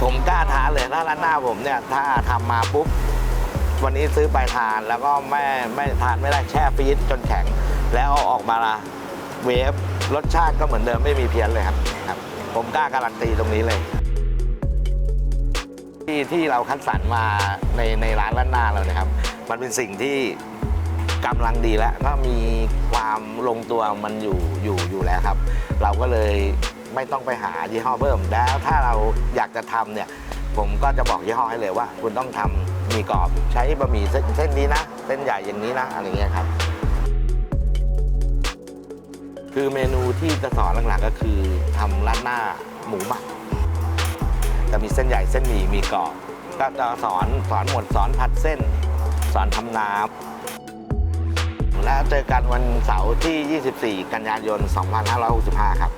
ถ้าร้านหน้าผมเนี่ยถ้าทำมาปุ๊บ วันนี้ซื้อไปทานแล้วก็ไม่ไม่ทานไม่ได้แช่ฟรีซจนแข็ง แล้วเอาออกมาละเวฟรสชาติก็เหมือนเดิมไม่มีเพี้ยนเลยครับครับ ผมกล้าการันตีตรงนี้เลยที่ที่เราคัดสรรมาในในร้านร้านหน้าเราเนี่ยครับ มันเป็นสิ่งที่กำลังดีแล้ว ก็มีความลงตัวมันอยู่อยู่อยู่แล้วครับ เราก็เลย ไม่ต้องไปหายี่ห้อเพิ่ม แล้วถ้าเราอยากจะทำเนี่ยผมก็จะบอกยี่ห้อให้เลยว่า คุณต้องทำมีกรอบใช้บะหมี่เส้นนี้นะเส้นใหญ่อย่างนี้นะอะไรเงี้ยครับ คือเมนูที่จะสอนหลักๆก็คือทำร้านหน้าหมูหมักจะมีเส้นใหญ่เส้นหมี่มีกรอบก็จะสอนสอนหมดสอนผัดเส้น สอนทำน้ำแล้วเจอกันวันเสาร์ที่ 24 กันยายน 2565 ครับ